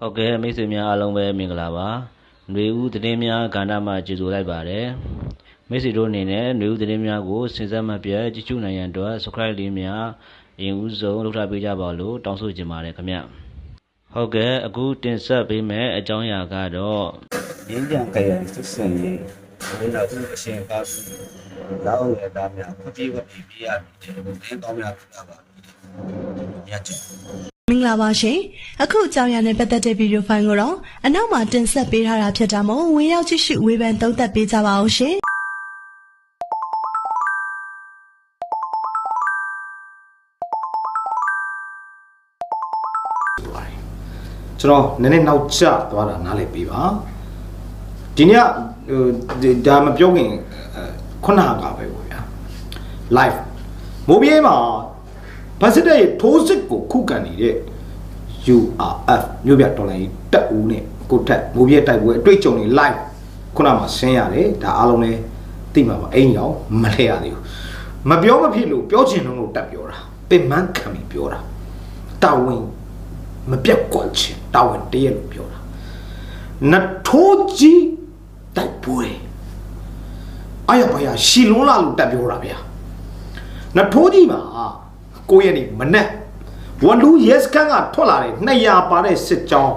ဟုတ်ကဲ့မိတ်ဆွေများအားလုံးပဲမင်္ဂလာပါຫນွေဦးသတင်းများကဏ္ဍမှာကြိုဆိုလိုက်ပါတယ်မိတ်ဆွေတို့အနေနဲ့ຫນွေဦးသတင်းများကိုစဉ်ဆက်မပြတ်ကြည့်ရှုနိုင်ရန်အတွက် subscribe လေးများအရင်ဦးဆုံးလုပ်ထားပေးကြပါလို့တောင်းဆိုချင်ပါတယ်ခင်ဗျဟုတ်ကဲ့အခုတင်ဆက်ပေးမယ့်အကြောင်းအရာကတော့ ငင်းကြံကြရစစ်စင်ရေးဘယ်တော့အရှင်ပါစုလောက်ရတာများဖပြေးဝပြေးပြရပြီတဲ့ငင်းကောင်းများပြတာပါညချင် မင်္ဂလာပါရှင်အခုအကြောင်းအရာနဲ့ပတ်သက်တဲ့ဗီဒီယိုဖိုင်ကိုတော့အနောက်မှာတင်ဆက်ပေးထားတာဖြစ်တာမို့ဝင်ရောက်ကြည့်ရှုဝေဖန်သုံးသပ်ပေးကြပါအောင်ရှင်ကျွန်တော်နည်းနည်းနောက်ကျသွားတာနားလည်ပေးပါဒီနေ့ကဟိုဒီဒါမပြောခင်အဲခုနကပဲပေါ့ဗျာ live မိုးပြေးမှာ ဗတ်စစ်တဲ့ထိုးစစ်ကိုခုခံနေတဲ့ URF မြို့ပြဒေါ်လာကြီးတက်ဦးနဲ့ကိုထက်မိုးပြေးတိုက်ပွဲအတွေ့အကြုံတွေ live ခုနမှာဆင်းရတယ်ဒါအားလုံးလည်းသိမှာပါအိမ်ရောမလဲရသေးဘူးမပြောမဖြစ်လို့ပြောချင်တော့လို့တက်ပြောတာပင်မခံပြီးပြောတာတာဝန်မပြတ်ကွက်ချင်တာဝန်တရက်လို့ပြောတာနထိုးကြီးတိုက်ပွဲအာရပါရရှီလွန်းလာလို့တက်ပြောတာဗျာနထိုးကြီးမှာ ကိုယ့်ရဲ့နေမနဲ့ဝလူယက်စကန်ကထွက်လာတဲ့200ပါတဲ့စစ်ကြောင်း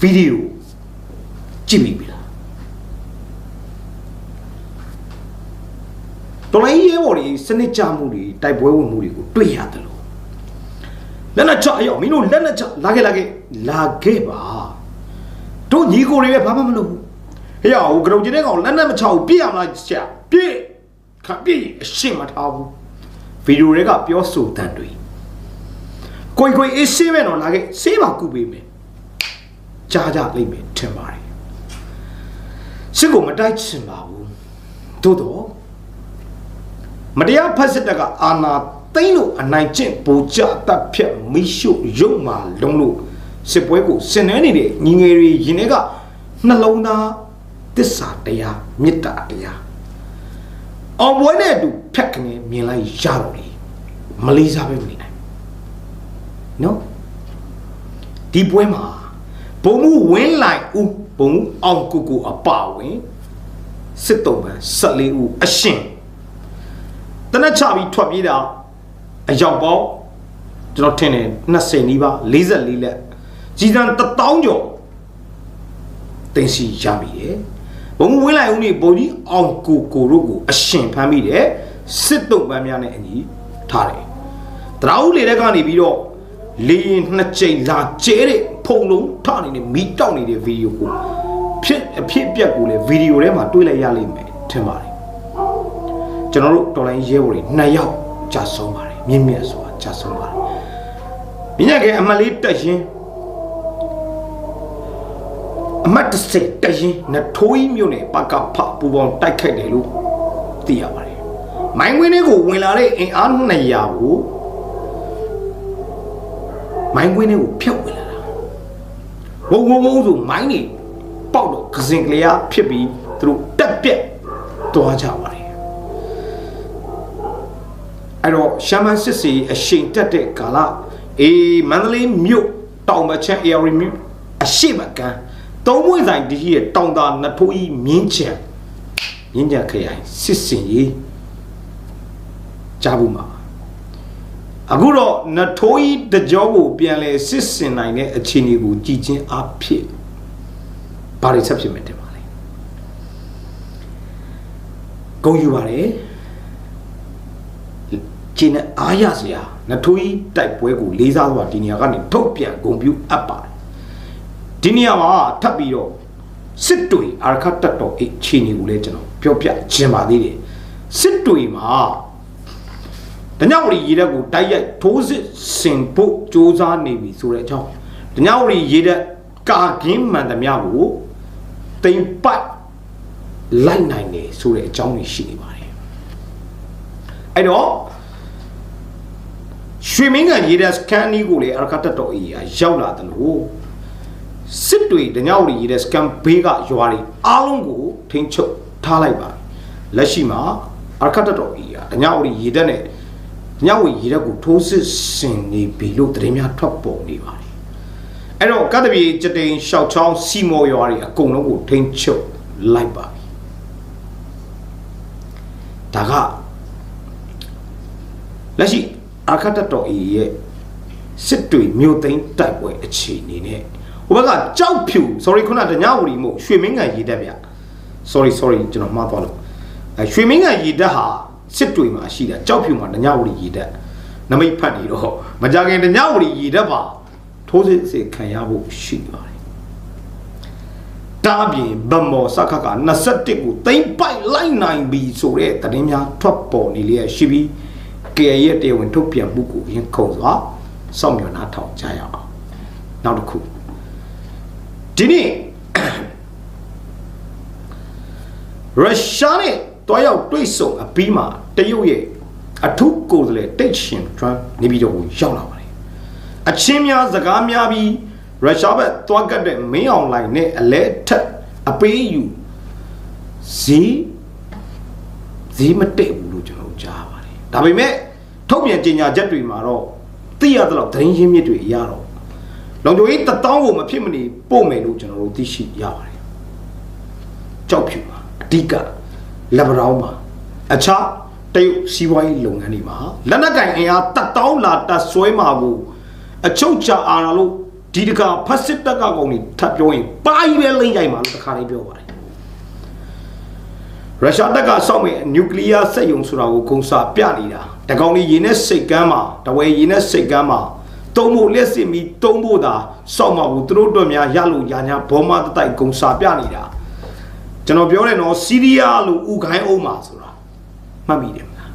ဗီဒီယိုကြည့်မိပြီလားတော်လိုင်းရဲဘော်တွေစနစ်ကြမှုတွေတိုက်ပွဲဝင်မှုတွေကိုတွေ့ရတယ်လို့လက်နဲ့ချအရောမင်းတို့လက်နဲ့ချလာခဲ့လာခဲ့လာခဲ့ပါတို့ညီကိုတွေပဲဘာမှမလုပ်ဘူးဟေ့ဟိုကရုံကျင်းတဲ့ကောင်လက်နဲ့မချဘူးပြည့်အောင်လားချာပြည့် ခပြည့်အရှင်းမထားဘူးဗီဒီယိုတွေကပြောဆိုတန်တွေကိုကိုကိုအေးဆေးပဲတော့လာခဲ့ဆေးပါကုပေးမယ်ကြားကြလိမ့်မယ်ထင်ပါတယ်စစ်ကိုမတိုက်ချင်ပါဘူးသို့တော့မတရားဖက်စစ်တပ်ကအာဏာသိမ်းလို့အနိုင်ကျင့်ပူကြတပ်ဖြတ်မိရှုရုပ်မာလုံးလို့စစ်ပွဲကိုဆင်နွှဲနေတဲ့ညီငယ်တွေရင်ထဲကနှလုံးသားတစ္ဆာတရားမေတ္တာတရား အောင်ပွဲနဲ့အတူဖြတ်ကနေမြင်လိုက်ရတော့လေမလေးစားပဲမနေနိုင်ဘူးနော်ဒီပွဲမှာဘုံမှုဝင်းလိုက်ဦးဘုံမှုအောင်ကိုကိုအပါဝင်စစ်တုံးပန်း14ဦးအရှင်တနက်ချပြီးထွက်ပြေးတာအရောက်ပေါင်းကျွန်တော်ထင်တယ်20နီးပါး44လက်ကြီးစံ1000ကျော်တင်စီရပြီတယ် ဘုံဝင်းလိုက်ဦးနေပုံကြီးအောင်ကိုကိုတို့ကိုအရှင်ဖမ်းမိတယ်စစ်တုံးပန်းများနဲ့အညီထားတယ်တရာဦးလေတဲ့ကနေပြီးတော့လေရင်နှစ်ချိန်လာကျဲတဲ့ဖုံလုံးထနေတဲ့မီးတောက်နေတဲ့ဗီဒီယိုကိုဖြစ်အဖြစ်အပျက်ကိုလည်းဗီဒီယိုထဲမှာတွေ့လိုက်ရလိမ့်မယ်ထင်ပါတယ်ကျွန်တော်တို့တော်လိုင်းရဲဘော်တွေနှစ်ယောက်ကြာဆုံးပါတယ်မြင့်မြတ်ဆိုတာကြာဆုံးပါတယ်မြင့်မြတ်ကအမတ်လေးတက်ရင် တ်တစ်စိတ်တက်ရင်နထိုးကြီးမြို့နယ်ပကဖပူပေါင်းတိုက်ခိုက်တယ်လို့သိရပါတယ်မိုင်းဝင်းတွေကိုဝင်လာတဲ့အင်အား200ကိုမိုင်းဝင်းတွေကိုဖျက်ဝင်လာတာဝုံဝုံဝုံဆိုမိုင်းတွေပေါက်တော့ကစင်ကလေးအားဖြစ်ပြီးသူတို့တက်ပြက်သွားကြပါတယ်အဲ့တော့ရှမ်းမန်းစစ်စီအရှိန်တက်တဲ့ကာလအေးမန္တလေးမြို့တောင်မချမ်း area မြို့အရှိမကန် သုံးမွေဆိုင်ဒီရဲ့တောင်သာနစ်ဖိုးကြီးမြင်းချံမြင်းချံခရိုင်စစ်စင်ရေးကြားဘူးမှာပါအခုတော့နစ်ထိုးကြီးတကြောကိုပြန်လဲစစ်စင်နိုင်တဲ့အခြေအနေကိုကြည်ချင်းအဖြစ်ဘာတွေဆက်ဖြစ်မယ်တင်ပါလဲဂုံယူပါတယ်ကျင်းနဲ့အားရစရာနထိုးကြီးတိုက်ပွဲကိုလေးစားစွာဒီနေရာကနေထုတ်ပြန်ဂုံပြူအပ်ပါတယ် ဒီနေရာမှာထပ်ပြီးတော့စစ်တွေအာရခတ်တက်တော်အချင်းနေကိုလည်းကျွန်တော်ပြောပြခြင်းပါသေးတယ်စစ်တွေမှာတညဝရီရေတက်ကိုတိုက်ရိုက်ထိုးစစ်ဆင်ဖို့စ조사နေပြီဆိုတဲ့အကြောင်းတညဝရီရေတက်ကာကင်းမှန်သမျှကိုတိမ်ပတ်လိုက်နိုင်တယ်ဆိုတဲ့အကြောင်းတွေရှိနေပါတယ်အဲ့တော့ရွှေမင်းကန်ရေတပ်စကန်နီးကိုလေအရကတ်တော်အေးရောက်လာတယ်လို့ စစ်တွေတညောက်ရီရေတပ်စကန်ဘေးကရွာတွေအားလုံးကိုထိန်းချုပ်ထားလိုက်ပါလက်ရှိမှာအရကတ်တော်အေးတညောက်ရီရေတပ်နဲ့ညဝေရေတက်ကိုထိုးစစ်ဆင်နေပြီလို့သတင်းများထွက်ပေါ်နေပါတယ်အဲ့တော့ကတ္တပြေကြတိန်ရှောက်ချောင်းစီမော်ရွာတွေအကုန်လုံးကိုထိန်းချုပ်လိုက်ပါပြီဒါကလက်ရှိအာခတ်တတော်အေရဲ့စစ်တွေမြို့သိမ်းတိုက်ပွဲအခြေအနေနဲ့ ဟိုဘက်ကကြောက်ဖြူ sorry ခုနကညဝရီမို့ရွှေမင်းကန်ရေတက်ဗျ sorry sorry ကျွန်တော်မှားသွားလို့အဲရွှေမင်းကန်ရေတက်ဟာစစ်တွေမှာရှိတာကြောက်ဖြူမှာညဝရီရေတက်နမိတ်ဖတ်နေတော့မကြခင်ညဝရီရေတက်ပါထိုးစစ်စစ်ခံရဖို့ရှိပါတယ်တားပြင်ဗမော်စခက21ကိုတိမ့်ပိုက်လိုက်နိုင်ပြီဆိုတဲ့သတင်းများထွက်ပေါ်နေလျက်ရှိပြီးကဲရဲ့တရားဝင်ထုတ်ပြန်မှုကိုရင်ခုန်စွာစောင့်မျှော်နှာထောင်ကြရအောင်နောက်တစ်ခု ဒီနေ့ရုရှားနဲ့တွားရောက်တွေ့ဆုံအပြီးမှာတရုတ်ရဲ့အထူးကိုယ်စားလှယ်တိတ်ရှင်ထရမ်နေပြီးတော့ရောက်လာပါတယ်အချင်းများစကားများပြီးရုရှားဘက်တွားကတ်တဲ့မင်းအောင်လိုင်းနဲ့အလဲထက်အပေးယူဇီးဇီးမတိတ်ဘူးလို့ကျွန်တော်ကြားပါတယ်ဒါပေမဲ့ထုတ်ပြန်ကြေညာချက်တွေမှာတော့သိရသလောက်သတင်းရင်းမြစ်တွေအရတော့ လုံခြုံရေးတတောင်းကိုမဖြစ်မနေပို့မယ်လို့ကျွန်တော်တို့သိရှိရပါတယ်ကြောက်ဖြူပါအဓိကလက်ဗရောင်းမှာအခြားတရုတ်စီးပွားရေးလုပ်ငန်းတွေမှာလက်နက်ကင်အင်အားတတောင်းလာတဆွဲမှာကိုအချုပ်ချအာရလို့ဒီတကဖက်စစ်တပ်ကကောင်တွေထပ်ပြောရင်ပါကြီးပဲလိမ့်ကြိုင်မှာလို့တခါလေးပြောပါတယ်ရုရှားတပ်ကစောက်မဲ့နျူကလ িয়ার စက်ယုံဆိုတာကိုဂုံစာပြနေတာတကောင်လေးရေနဲ့စိတ်ကမ်းမှာတဝဲရေနဲ့စိတ်ကမ်းမှာ တုံးဖို့လက်စစ်မီတုံးဖို့သာစောက်မှာဘူးသူတို့တို့များရလို့ညာညာဘောမတတိုက်ဂုံစာပြနေတာကျွန်တော်ပြောတယ်နော်စီးရီးယားလို့ဥခိုင်းအောင်မှာဆိုတာမှတ်မိတယ်မလား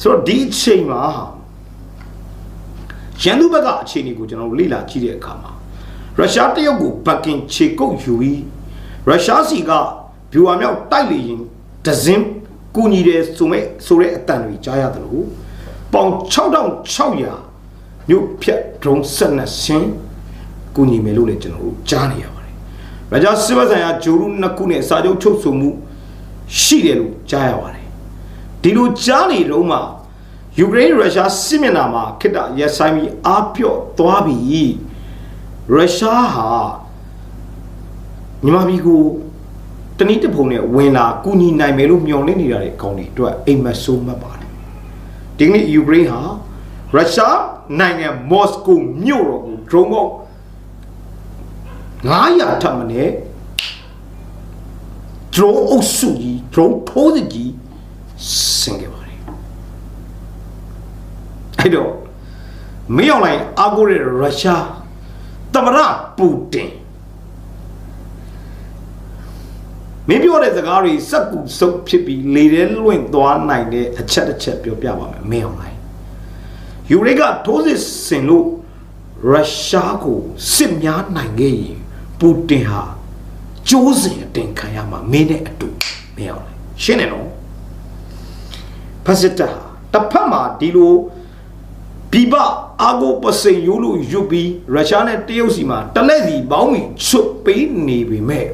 ဆိုတော့ဒီအချိန်မှာရန်သူဘက်ကအခြေအနေကိုကျွန်တော်လေ့လာကြည့်တဲ့အခါမှာရုရှားတရုတ်ကိုဘက်ကင်ခြေကုပ်ယူပြီးရုရှားစီကဗျူဟာမြောက်တိုက်လေရင်ဒဇင်းကူညီတယ်ဆိုမဲ့ဆိုတဲ့အတန်တွေကြားရတယ်လို့ပေါင်6600 မြို့ဖြတ်ဒရုန်းဆက်နဲ့ဆင်းကူညီမယ်လို့လည်းကျွန်တော်တို့ကြားနေရပါတယ်။ရုရှားစစ်ဘက်ဆိုင်ရာဂျိုရုနှစ်ခုနဲ့စာချုပ်ချုပ်ဆိုမှုရှိတယ်လို့ကြားရပါတယ်။ဒီလိုကြားနေတော့မှယူကရိန်းရုရှားစစ်မျက်နှာမှာခိတ္တရက်ဆိုင်ပြီးအားပြော့သွားပြီရုရှားဟာမြန်မာပြည်ကိုတနည်းတစ်ပုံနဲ့ဝင်လာကူညီနိုင်မယ်လို့မျှော်လင့်နေရတဲ့ကောင်းတွေအတွက်အိမ်မက်ဆိုးမှတ်ပါတယ်ဒီကနေ့ယူကရိန်းဟာရုရှား နိုင်ငံမော်စကိုမြို့တော်ကို drone ပေါက်900ထပ်မနဲ့ drone အုပ်စုကြီး drone ထိုးစစ်ကြီးဆင်ခဲ့ပါတယ်အဲ့တော့မင်းအောင်လိုက်အာကိုရဲ့ရုရှားသမရပူတင်မင်းပြောတဲ့စကားတွေစက်ကူစုပ်ဖြစ်ပြီးလေထဲလွင့်သွားနိုင်တဲ့အချက်တစ်ချက်ပြောပြပါမယ်မင်းအောင်လိုက် ယူရိကထိုးစစ်ဆင်လို့ရုရှားကိုစစ်များနိုင်ခဲ့ရင်ပူတင်ဟာကျိုးစင်အတင်ခံရမှာမင်းနဲ့အတူမင်းအောင်လိုက်ရှင်းတယ်နော်ဖက်စစ်တပ်ဟာတစ်ဖက်မှာဒီလိုပြပအာဂိုပစိန်ရိုးလို့ရွတ်ပြီးရုရှားနဲ့တရုတ်စီမှာတလက်စီပေါင်းပြီးချွတ်ပေးနေပေမဲ့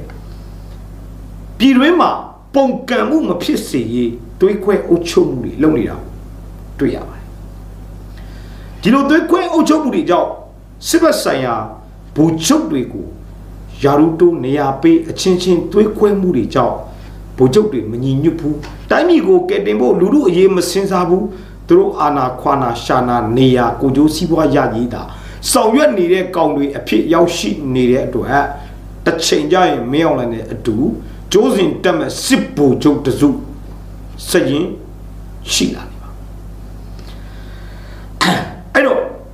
ပြည်တွင်းမှာပုံကံမှုမဖြစ်စေရေးတွေးခွဲအုပ်ချုပ်မှုတွေလုပ်နေတာတွေ့ရပါတယ် ဒီလိုတွေးခွဲအုပ်ချုပ်မှုတွေကြောင့်စစ်ဘက်ဆိုင်ရာဘူချုပ်တွေကိုယာရုတိုးနေရာပေးအချင်းချင်းတွေးခွဲမှုတွေကြောင့်ဗိုလ်ချုပ်တွေမညီညွတ်ဘူးတိုင်းပြည်ကိုကယ်တင်ဖို့လူလူအရေးမစင်စားဘူးသူတို့အာနာခွာနာရှာနာနေရာကိုကျိုးစီးပွားရည်တာဆောင်ရွက်နေတဲ့ကောင်တွေအဖြစ်ရောက်ရှိနေတဲ့အတွက်တစ်ချိန်ကျရင်မင်းအောင်လည်းအတူကျိုးစဉ်တက်မဲ့စစ်ဘူချုပ်တစုစရင်ရှိလာနေပါအဲ့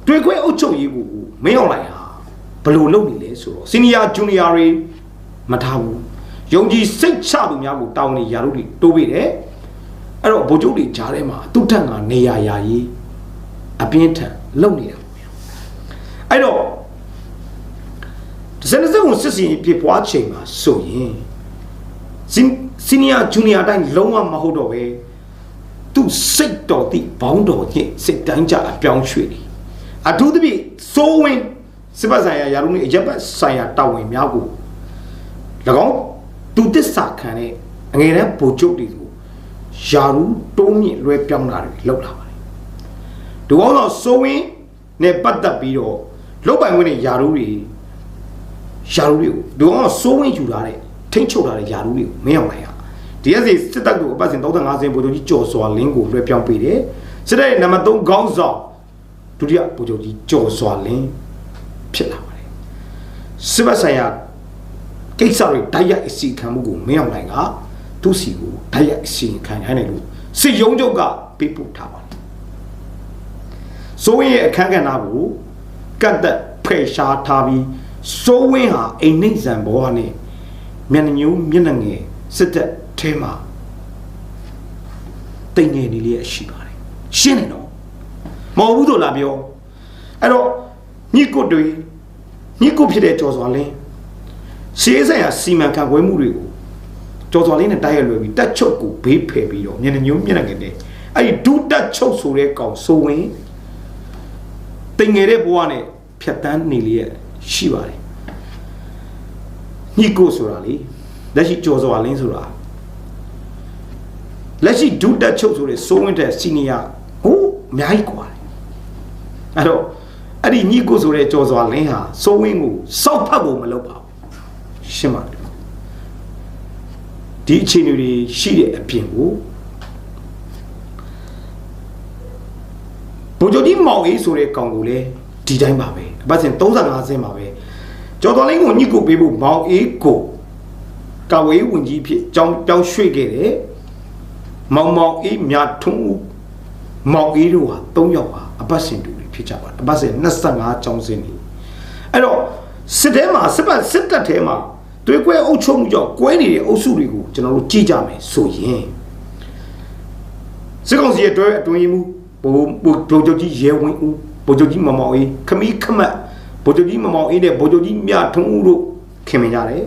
တော့တွေ့ခွဲအုပ်ချုပ်ရေးကိုမင်းအောင်လိုက်ဟာဘယ်လိုလုပ်နေလဲဆိုတော့စီနီယာဂျူနီယာတွေမထားဘူးယုံကြည်စိတ်ချသူများကိုတောင်းနေရာတို့တွေတိုးပေးတယ်အဲ့တော့ဗိုလ်ချုပ်တွေကြားထဲမှာသူ့ထက်ကနေရာယာရေးအပြင်းထန်လုပ်နေတာအဲ့တော့စနေစုံစစ်စင်ပြပွားချိန်မှာဆိုရင်စီနီယာဂျူနီယာတိုင်းလုံးဝမဟုတ်တော့ပဲသူစိတ်တော်တိဘောင်းတော်ချင်းစိတ်တိုင်းကြအပြောင်းရွှေ့တယ် အထူးသဖြင့်စိုးဝင်စစ်ပတ်ဆိုင်ရာယာရုနဲ့အရက်ပတ်ဆိုင်ရာတာဝန်များကို၎င်းသူတစ္ဆာခံတဲ့အငယ်တန်းဗိုလ်ချုပ်တွေကိုယာရုတိုးမြင့်လွဲပြောင်းလာတယ်လောက်လာပါတယ်ဒူအောင်တော့စိုးဝင်းနဲ့ပတ်သက်ပြီးတော့လုတ်ပိုင်ခွင့်နဲ့ယာရုတွေယာရုတွေကိုဒူအောင်တော့စိုးဝင်းယူလာတဲ့ထိမ့်ချုပ်လာတဲ့ယာရုတွေကိုမင်းအောင်လိုက်ရဒီရက်စီစစ်တပ်ကိုအပတ်စဉ်35စင်ဗိုလ်ချုပ်ကြီးကျော်စွာလင်းကိုလွှဲပြောင်းပေးတယ်စစ်တပ်ရဲ့နံပါတ်3ခေါင်းဆောင် ဒုတိယဗိုလ်ချုပ်ကြီးကျော်စွာလင်းဖြစ်လာပါတယ်စစ်ဘက်ဆိုင်ရာကိစ္စတွေတိုက်ရိုက်အစီခံမှုကိုမင်းအောင်လိုက်ကသူ့စီကိုတိုက်ရိုက်အစီခံခိုင်းတယ်လို့စစ်ရုံးချုပ်ကပေးပို့ထားပါတယ်စိုးဝင်းရဲ့အခန်းကဏ္ဍကိုကတ်သက်ဖယ်ရှားထားပြီးစိုးဝင်းဟာအိမ်နှိမ့်ဆန်ဘဝနဲ့မျက်နှာညိုးမျက်နှာငယ်စစ်တပ်ထဲမှာတိမ်ငယ်နေလေးရှိပါတယ်ရှင်းတယ်နော် မဟုတ်ဘူးဆိုလာပြောအဲ့တော့ညစ်ကုတ်တွေညစ်ကုတ်ဖြစ်တဲ့ကြော်စွာလင်းရှေးဆိုင်ရာစီမံခန့်ခွဲမှုတွေကိုကြော်စွာလင်းနဲ့တိုက်ရိုက်လွယ်ပြီးတက်ချုပ်ကိုဘေးဖယ်ပြီးတော့မျက်နှာညိုးမျက်နှာငယ်နဲ့အဲ့ဒီဒူးတက်ချုပ်ဆိုတဲ့ကောင်ဆိုဝင်တိမ်ငယ်တဲ့ဘဝနဲ့ဖြတ်တန်းနေလေးရှိပါတယ်ညစ်ကုတ်ဆိုတာလေလက်ရှိကြော်စွာလင်းဆိုတာလက်ရှိဒုတက်ချုပ်ဆိုတဲ့စိုးဝင်းတဲ့စီနီယာဟိုအများကြီးกว่าတယ် အဲ့တော့အဲ့ဒီညီကိုဆိုတဲ့ကြော်စွာလင်းဟာစိုးဝင်းကိုစောက်ဖတ်ဖို့မလုပ်ပါဘူးရှင်းပါတယ်ဒီအခြေအနေတွေရှိတဲ့အပြင်ကိုဘိုလ်ချုပ်ကြီးမောင်အေးဆိုတဲ့ကောင်ကိုလည်းဒီတိုင်းပါပဲအပတ်စဉ်35ဆင်းပါပဲကျော်တော်လင်းကိုညှိကိုပေးဖို့မောင်အေးကိုကာဝေးဝင်ကြီးဖြစ်ကြောင်းကြောင်းရွှေ့ခဲ့တယ်မောင်မောင်အေးမြထွန်းဦးမောင်အေးတို့ဟာ၃ယောက်ဟာအပတ်စဉ်တူတွေ ဖြစ်ကြပါတယ်အပတ်စဉ်25ကျောင်းစင်းနေအဲ့တော့စစ်ထဲမှာစစ်ပတ်စစ်တပ်ထဲမှာတွေးကွဲအုပ်ချုပ်မှုကြောင့်ကွဲနေတဲ့အုပ်စုတွေကိုကျွန်တော်တို့ကြည့်ကြမယ်ဆိုရင်စစ်ကောင်စီရဲ့တွဲအတွင်းမှုဘိုးဘိုးဘိုးချုပ်ကြီးရဲဝင်းဦးဘိုးချုပ်ကြီးမမောင်အေးခမီးခမတ်ဘိုးချုပ်ကြီးမမောင်အေးနဲ့ဘိုးချုပ်ကြီးမြထွန်းဦးတို့ခင်မင်ကြတယ်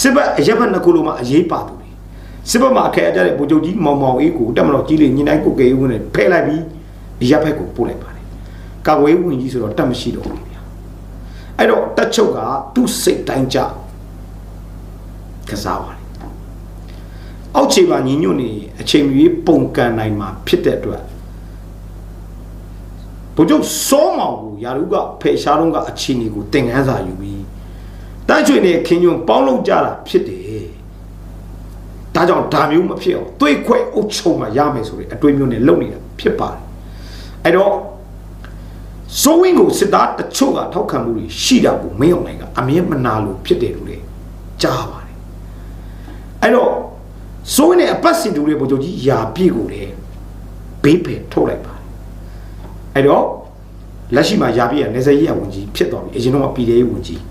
စစ်ဘက်အရက်ဘက်နှစ်ခုလုံးမှာအရေးပါသူတွေစစ်ဘက်မှာအခက်အကျတဲ့ဗိုလ်ချုပ်ကြီးမောင်မောင်အေးကိုတက်မတော်ကြီးလေညင်တိုင်းကိုကေဦးနဲ့ဖဲလိုက်ပြီးအရက်ဘက်ကိုပို့လိုက်ပါတယ် ကာကွယ်ဝင်ကြီးဆိုတော့တက်မရှိတော့ဘူးဗျာအဲ့တော့တက်ချုပ်ကသူ့စိတ်တိုင်းကြကစားပါတယ်အောက်ခြေမှာညီညွတ်နေအချိန်မီပုံကန်နိုင်မှာဖြစ်တဲ့အတွက်ဘုကျုပ်စောမောင်ကိုယာရုကဖေရှားတော့ကအချိန်ကြီးကိုတင်ငန်းစာယူပြီးတန်းချွေနဲ့ခင်ညွန့်ပေါင်းလုံးကြတာဖြစ်တယ်ဒါကြောင့်ဒါမျိုးမဖြစ်အောင်တွေးခွဲအုပ်ချုပ်မှရမယ်ဆိုတဲ့အတွေးမျိုးနဲ့လုပ်နေတာဖြစ်ပါတယ်အဲ့တော့ စိုးဝင်းကိုစစ်သားတချို့ကထောက်ခံမှုတွေရှိတာကိုမင်းအောင်နိုင်ကအမြဲမနာလို့ဖြစ်တယ်လို့လေကြားပါတယ်အဲ့တော့စိုးဝင်းနဲ့အပတ်စင်တူတဲ့ဗိုလ်ချုပ်ကြီးယာပြည့်ကိုလေဘေးဖယ်ထုတ်လိုက်ပါတယ်အဲ့တော့လက်ရှိမှာယာပြည့်ကနေစရေးရဝန်ကြီးဖြစ်သွားပြီအရင်တော့ပြည်ထောင်ဝန်ကြီး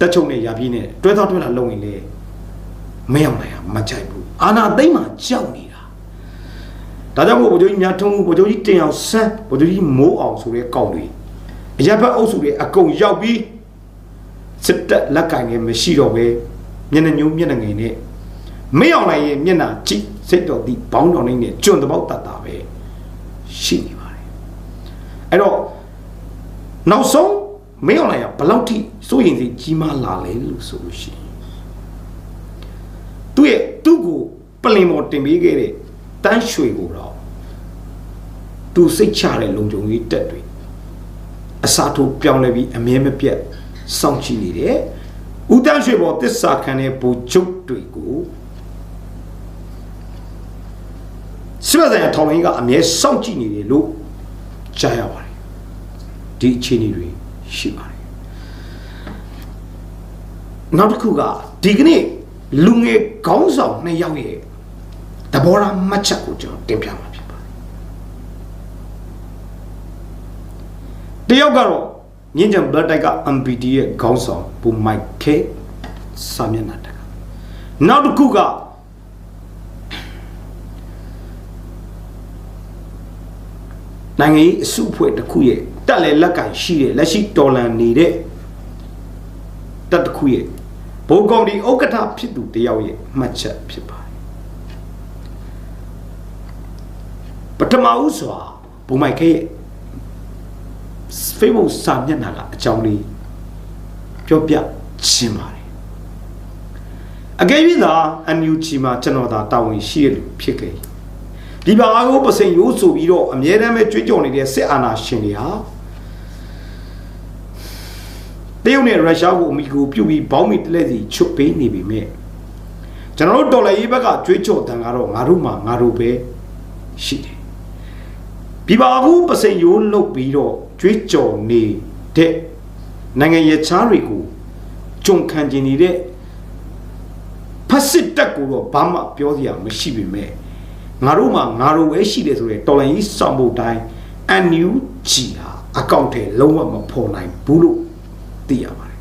တက်ချုံနဲ့ယာပြည့်နဲ့တွဲတော့တွဲလာလုံရင်လေမင်းအောင်နိုင်ကမကြိုက်ဘူးအာနာသိမ့်မှာကြောက်နေတာ ဒါကြောင့်မို့ဗိုလ်ချုပ်ကြီးများထုံးမှုဗိုလ်ချုပ်ကြီးတင်အောင်ဆန်းဗိုလ်ချုပ်ကြီးမိုးအောင်ဆိုတဲ့ကောက်တွေအရက်ဘက်အုပ်စုတွေအကုန်ရောက်ပြီးစစ်တက်လက်ကင်ငယ်မရှိတော့ပဲမျက်နှာညိုးမျက်နှာငယ်နဲ့မင်းအောင်နိုင်ရဲ့မျက်နှာကြည့်စိတ်တော်ဒီဘောင်းတော်နေနဲ့ကျွန်းတပေါက်တတ်တာပဲရှိနေပါတယ်အဲ့တော့နောက်ဆုံးမင်းအောင်နိုင်ကဘယ်လောက်ထိစိုးရင်စိတ်ကြီးမားလာလဲလို့ဆိုလို့ရှိရင်သူ့ရဲ့သူ့ကိုပလင်ပေါ်တင်ပေးခဲ့တဲ့ တန်းရွှေကိုတော့သူစိတ်ချတဲ့လုံခြုံရေးတက်တွေအစားထိုးပြောင်းလဲပြီးအမြဲမပြတ်စောင့်ကြည့်နေတယ်ဦးတန်းရွှေပေါ်တစ္ဆာခံတဲ့ဘူချုပ်တွေကိုစစ်ဘက်ဆိုင်ရာထောင်လိုင်းကအမြဲစောင့်ကြည့်နေတယ်လို့ကြားရပါတယ်ဒီအခြေအနေတွေရှိပါတယ်နောက်တစ်ခုကဒီကနေ့လူငယ်ခေါင်းဆောင်နှစ်ယောက်ရဲ့ သဘောထားမှတ်ချက်ကိုကျွန်တော်တင်ပြမှာဖြစ်ပါတယ်တယောက်ကတော့မြင်းကြံဘလက်တိုက်က MPD ရဲ့ခေါင်းဆောင်ဘူမိုက်ခေစာမျက်နှာတက်ကနောက်တစ်ခုကနိုင်ငံရေးအစုအဖွဲ့တစ်ခုရဲ့တက်လေလက်ကင်ရှိတဲ့လက်ရှိတော်လန်နေတဲ့တက်တစ်ခုရဲ့ဘိုးကောင်ဒီဥက္ကဋ္ဌဖြစ်သူတယောက်ရဲ့မှတ်ချက်ဖြစ်ပါတယ် ပထမဦးစွာဘုံမိုက်ခဲရဲ့ Facebook စာမျက်နှာကအကြောင်းလေးပြောပြခြင်းပါတယ်အကယ်၍သာ NUG မှာကျွန်တော်သာတာဝန်ရှိရလို့ဖြစ်ခဲ့ဒီဘာကိုပစိန်ရိုးဆိုပြီးတော့အမြဲတမ်းပဲကြွေးကြော်နေတဲ့စစ်အာဏာရှင်တွေဟာတရုတ်နဲ့ရုရှားကိုအမိကိုပြုတ်ပြီးဘောင်းမီတလက်စီချွတ်ပေးနေပြီမြဲကျွန်တော်တို့ဒေါ်လာရေးဘက်ကကြွေးကြော်တန်ကတော့ငါတို့မှငါတို့ပဲရှိတယ် ဒီဘာကိုပစိန်ရိုးလုတ်ပြီးတော့ကြွေးကြော်နေတဲ့နိုင်ငံရဲ့ချားတွေကိုကြုံခံကျင်နေတဲ့ဖက်စစ်တက်ကိုတော့ဘာမှပြောစရာမရှိပေမဲ့ငါတို့မှငါတို့ပဲရှိတယ်ဆိုတဲ့တော်လိုင်းကြီးစောင့်ဖို့တိုင်းအန်ယူဂျီဟာအကောင့်ထဲလုံးဝမဖော်နိုင်ဘူးလို့သိရပါတယ်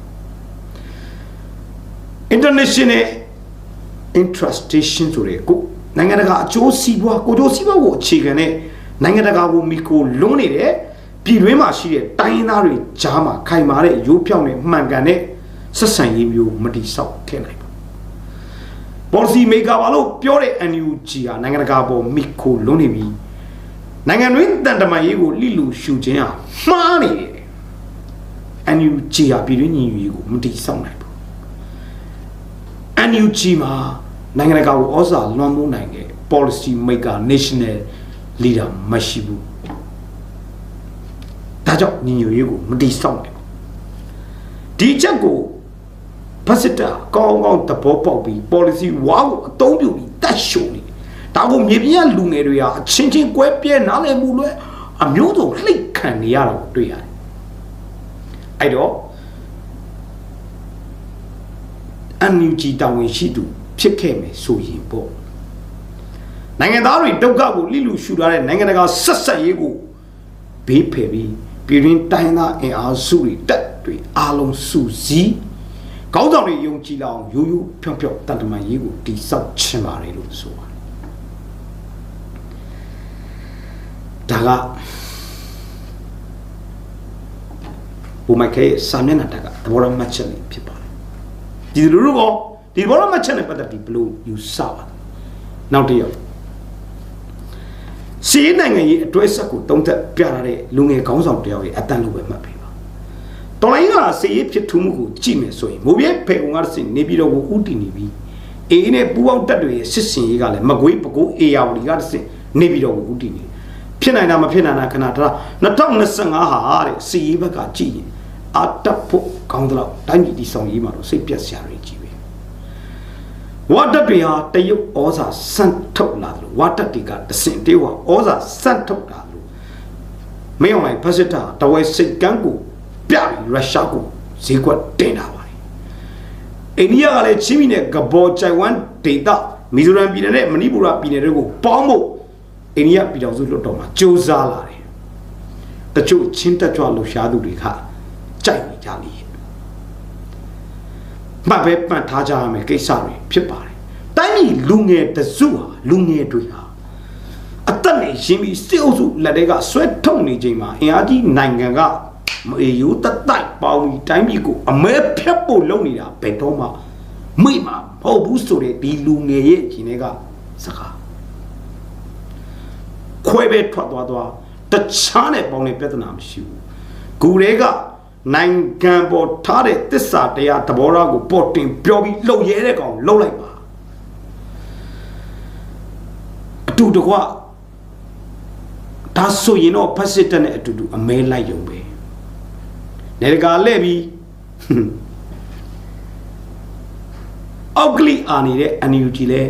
international intrustation ဆိုတဲ့ကိုနိုင်ငံတကာအကျိုးစီးပွားကိုကျိုးစီးပွားကိုအခြေခံတဲ့ နိုင်ငံတကာကိုမီကိုလွန်းနေတဲ့ပြည်တွင်းမှာရှိတဲ့တိုင်းရင်းသားတွေကြားမှာခိုင်မာတဲ့ရိုးဖြောင်းတဲ့မှန်ကန်တဲ့ဆက်ဆံရေးမျိုးမတိဆောက်ခဲ့နိုင်ဘူး policy maker ဘာလို့ပြောတဲ့ NUG ဟာနိုင်ငံတကာပေါ်မီကိုလွန်းနေပြီနိုင်ငံတွင်းတန်တမာရေးကိုလိလူရှူခြင်းဟာမှားနေတယ် NUG ဟာပြည်တွင်းညီညွတ်ရေးကိုမတိဆောက်နိုင်ဘူး NUG မှာနိုင်ငံတကာကိုဩဇာလွှမ်းမိုးနိုင်တဲ့ policy maker national leader မရှိဘူးဒါကြောင့်ညီညွတ်ရေးကိုမတိဆောက်နိုင်ဘူးဒီချက်ကိုဖက်စစ်တာကောင်းကောင်းသဘောပေါက်ပြီး policy ဝါကိုအသုံးပြုပြီးတတ်ရှုံနေဒါကိုမြေပြင်ကလူငယ်တွေဟာအချင်းချင်းကွဲပြဲနားလည်မှုလွဲအမျိုးစုံလှိတ်ခံနေရတာကိုတွေ့ရတယ်အဲ့တော့ NUG တာဝန်ရှိသူဖြစ်ခဲ့မယ်ဆိုရင်ပေါ့ နိုင်ငံသားတွေဒုက္ခကိုလိလူရှူထားတဲ့နိုင်ငံတကာဆက်ဆက်ရေးကိုဘေးဖယ်ပြီးပြည်တွင်းတိုင်းသားအင်အားစုတွေတက်တွေအားလုံးစုစည်းကောင်းဆောင်တွေယုံကြည်လောက်ရိုးရိုးဖြောင်ဖြောင်တန်တမန်ရေးကိုတိဆောက်ချင်ပါတယ်လို့ဆိုပါတယ်ဒါကဘုမိုက်ခဲစာမျက်နှာတက်ကသဘောထားမှတ်ချက်လေးဖြစ်ပါတယ်ဒီလူလူကောဒီဘောရမချက်နဲ့ပတ်သက်ပြီးဘလို့ယူဆပါနောက်တစ်ယောက် စီးနိုင်ငံရေးအတွဲဆက်ကိုတုံးသက်ပြရတဲ့လူငယ်ခေါင်းဆောင်တယောက်ရဲ့အတန်လို့ပဲမှတ်ပေးပါတော်လိုင်းကစီးရေးဖြစ်ထူးမှုကိုကြည့်မယ်ဆိုရင်မိုးပြဲဖေကုံကစင်နေပြီးတော့ကိုဥတီနေပြီးအေးနဲ့ပူပေါင်းတက်တွေရဲ့စစ်စင်ရေးကလည်းမကွေးပကိုးအေယာဝတီကစင်နေပြီးတော့ကိုဥတီနေဖြစ်နိုင်တာမဖြစ်နိုင်တာခဏတလား2025ဟာတဲ့စီးရေးဘက်ကကြည့်ရင်အတက်ဖို့ကောင်းသလောက်တိုင်းပြည်တည်ဆောင်ရေးမှာတော့စိတ်ပြက်စရာတွေကြီးပဲ ဝါတက်တွေဟာတရုတ်ဩဇာစန့်ထုတ်လာတယ်လို့ဝါတက်တွေကတစင်တေးဝဩဇာစန့်ထုတ်တာလို့မင်းအောင်လိုက်ဖက်စစ်တာတဝဲစိတ်ကန်းကိုပြပြီးရုရှားကိုဈေးကွက်တင်တာပါတယ်အိန္ဒိယကလည်းချင်းပြည်နယ်ကဘော်ချိုင်ဝမ်ဒေတာမီဇိုရမ်ပြည်နယ်နဲ့မဏိပူရပြည်နယ်တွေကိုပေါင်းဖို့အိန္ဒိယပြည်တော်စုလွှတ်တော်မှာစ조사လာတယ်တချို့ချင်းတက်ကြွလှူရှားသူတွေကကြိုက်နေကြလေ မှတ်ပဲမှတ်ထားကြရမယ်ကိစ္စတွေဖြစ်ပါတယ်တိုင်းပြည်လူငယ်တစုဟာလူငယ်တွေဟာအသက်နဲ့ရင်းပြီးစစ်အုပ်စုလက်တွေကဆွဲထုတ်နေချိန်မှာအင်အားကြီးနိုင်ငံကမအေယူတတိုက်ပေါင်းပြီးတိုင်းပြည်ကိုအမဲဖြတ်ဖို့လုပ်နေတာဘယ်တော့မှမိမှာမဟုတ်ဘူးဆိုတဲ့ဒီလူငယ်ရဲ့ဂျင်းတွေကစကားခွဲပဲထွက်သွားသွားတခြားနဲ့ပေါင်းတဲ့ပြဿနာမရှိဘူးဂူတွေက နိုင်ငံပေါ်ထားတဲ့တစ္ဆာတရားသဘောထားကိုပေါ်တင်ပြောပြီးလှုပ်ရဲတဲ့ကောင်လှုပ်လိုက်ပါအတူတကွဒါဆိုရင်တော့ဖက်စစ်တပ်နဲ့အတူတူအမဲလိုက်ရုံပဲနေတကာလဲ့ပြီးအောက်ကလီအာနေတဲ့အန်ယူဂျီလဲ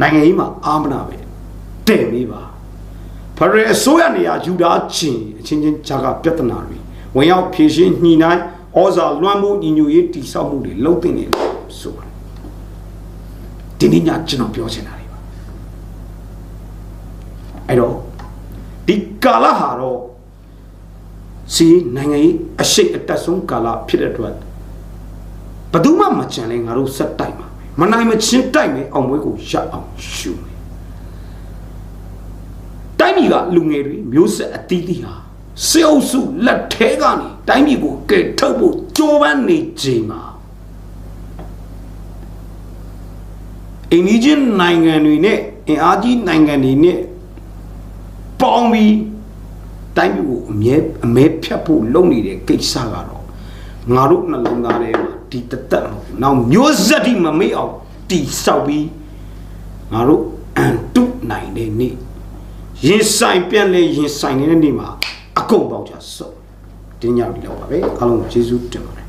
နိုင်ငံရေးမှာအာမနာပဲတဲ့ပေးပါဖရယ်အစိုးရနေရာယူတာချင်းအချင်းချင်းဂျာကပြဿနာတွေ ဝင်ရောက်ဖြည့်ရှင်းညှိနှိုင်းဩဇာလွှမ်းမိုးညီညွတ်ရေးတည်ဆောက်မှုတွေလုပ်တင်တယ်ဆိုပါတယ်ဒီနေ့ညကျွန်တော်ပြောချင်တာတွေပါအဲ့တော့ဒီကာလဟာတော့စီနိုင်ငံရေးအရှိတ်အတက်ဆုံးကာလဖြစ်တဲ့အတွက်ဘယ်သူမှမကြံလဲငါတို့ဆက်တိုက်ပါမနိုင်မချင်းတိုက်မယ်အောင်ပွဲကိုရအောင်ရှုမယ်တိုင်းပြည်ကလူငယ်တွေမျိုးဆက်အသီးသီးဟာ စေအုပ်စုလက်ထဲကနေတိုင်းပြည်ကိုကယ်ထုတ်ဖို့ကြိုးပမ်းနေချိန်မှာအိန္ဒိယနိုင်ငံတွေနဲ့အင်အားကြီးနိုင်ငံတွေနဲ့ပေါင်းပြီးတိုင်းပြည်ကိုအမြဲအမဲဖြတ်ဖို့လုပ်နေတဲ့ကိစ္စကတော့ငါတို့နှလုံးသားထဲမှာဒီတသက်မဟုတ်ဘူး။နောက်မျိုးဆက်တိမမေ့အောင်တိဆောက်ပြီးငါတို့အန်တုနိုင်တဲ့နေ့ရင်ဆိုင်ပြန်လဲရင်ဆိုင်နေတဲ့နေ့မှာ အကုန်ပေါက်ကြစုံဒီညတော့ဒီလောက်ပါပဲအားလုံးကျေးဇူးတင်ပါတယ်